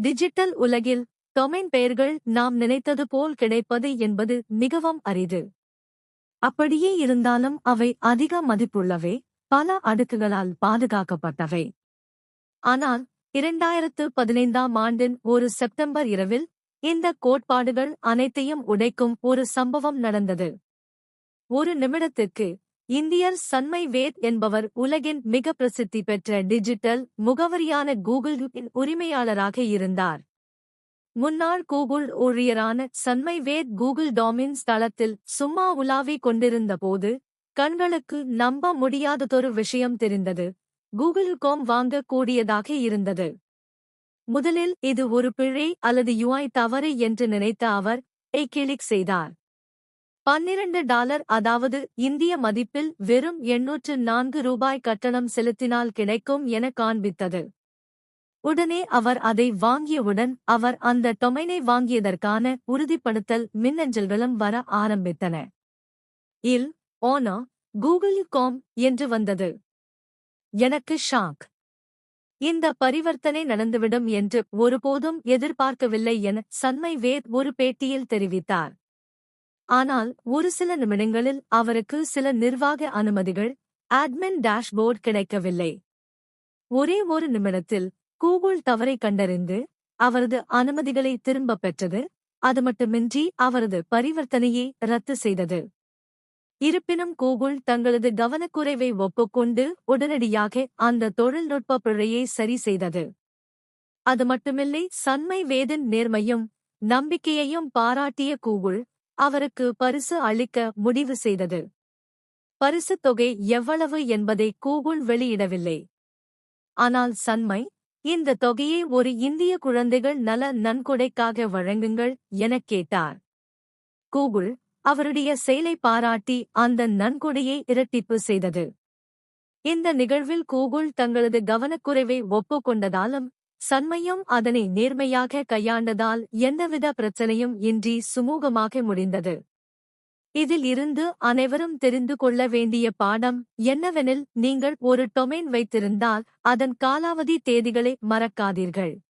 Digital உலகில் domain பெயர்கள் நாம் நினைத்தது போல் கிடைப்பது என்பது மிகவும் அரிது. அப்படியே இருந்தாலும் அவை அதிக மதிப்புள்ளவை பல அடுக்குகளால் பாதுகாக்கப்பட்டவை. ஆனால் இரண்டாயிரத்து பதினைந்தாம் ஆண்டின் ஒரு செப்டம்பர் இரவில் இந்த கோட்பாடுகள் அனைத்தையும் உடைக்கும் ஒரு சம்பவம் நடந்தது. ஒரு நிமிடத்துக்கு இந்தியர் சன்மை வேத் என்பவர் உலகின் மிக பிரசித்தி பெற்ற டிஜிட்டல் முகவரியான கூகுள் உரிமையாளராக இருந்தார். முன்னாள் கூகுள் ஊழியரான சன்மை வேத் கூகுள் டாமின்ஸ் தளத்தில் சும்மா உலாவிக் கொண்டிருந்தபோது கண்களுக்கு நம்ப முடியாததொரு விஷயம் தெரிந்தது. கூகுள் கோம் வாங்கக்கூடியதாக இருந்தது. முதலில் இது ஒரு பிழை அல்லது யுஐ தவறு என்று நினைத்த அவர் ஐ கிளிக் செய்தார். பன்னிரண்டு டாலர் அதாவது இந்திய மதிப்பில் வெறும் எண்ணூற்று நான்கு ரூபாய் கட்டணம் செலுத்தினால் கிடைக்கும் என காண்பித்தது. உடனே அவர் அதை வாங்கியவுடன் அவர் அந்த டொமைனை வாங்கியதற்கான உறுதிப்படுத்தல் மின்னஞ்சல்களும் வர ஆரம்பித்தன. இல் ஓனா கூகுள் காம் என்று வந்தது. எனக்கு ஷாக். இந்த பரிவர்த்தனை நடந்துவிடும் என்று ஒருபோதும் எதிர்பார்க்கவில்லை என சன்மை வேத் ஒரு பேட்டியில் தெரிவித்தார். ஆனால் ஒரு சில நிமிடங்களில் அவருக்கு சில நிர்வாக அனுமதிகள் அட்மின் டேஷ்போர்ட் கிடைக்கவில்லை. ஒரே ஒரு நிமிடத்தில் கூகுள் தவறை கண்டறிந்து அவரது அனுமதிகளை திரும்பப் பெற்றது அது மட்டுமின்றி அவரது பரிவர்த்தனையை ரத்து செய்தது. இருப்பினும் கூகுள் தங்களது கவனக்குறைவை ஒப்புக்கொண்டு உடனடியாக அந்த தொழில்நுட்ப பிழையை சரி செய்தது. அது மட்டுமில்லை சன்மை வேதன் நேர்மையும் நம்பிக்கையையும் பாராட்டிய கூகுள் அவருக்கு பரிசு அளிக்க முடிவு செய்தது. பரிசுத் தொகை எவ்வளவு என்பதை கூகுள் வெளியிடவில்லை. ஆனால் சன்மை இந்த தொகையை ஒரு இந்திய குழந்தைகள் நல நன்கொடைக்காக வழங்குங்கள் எனக் கேட்டார். கூகுள் அவருடைய செயலை பாராட்டி அந்த நன்கொடையை இரட்டிப்பு செய்தது. இந்த நிகழ்வில் கூகுள் தங்களது கவனக்குறைவை ஒப்புக்கொண்டதாலும் சன்மையும் அதனை நேர்மையாக கையாண்டதால் எந்தவித பிரச்சனையும் இன்றி சுமூகமாக முடிந்தது. இதில் இருந்து அனைவரும் தெரிந்து கொள்ள வேண்டிய பாடம் என்னவெனில் நீங்கள் ஒரு டொமைன் வைத்திருந்தால் அதன் காலாவதி தேதிகளை மறக்காதீர்கள்.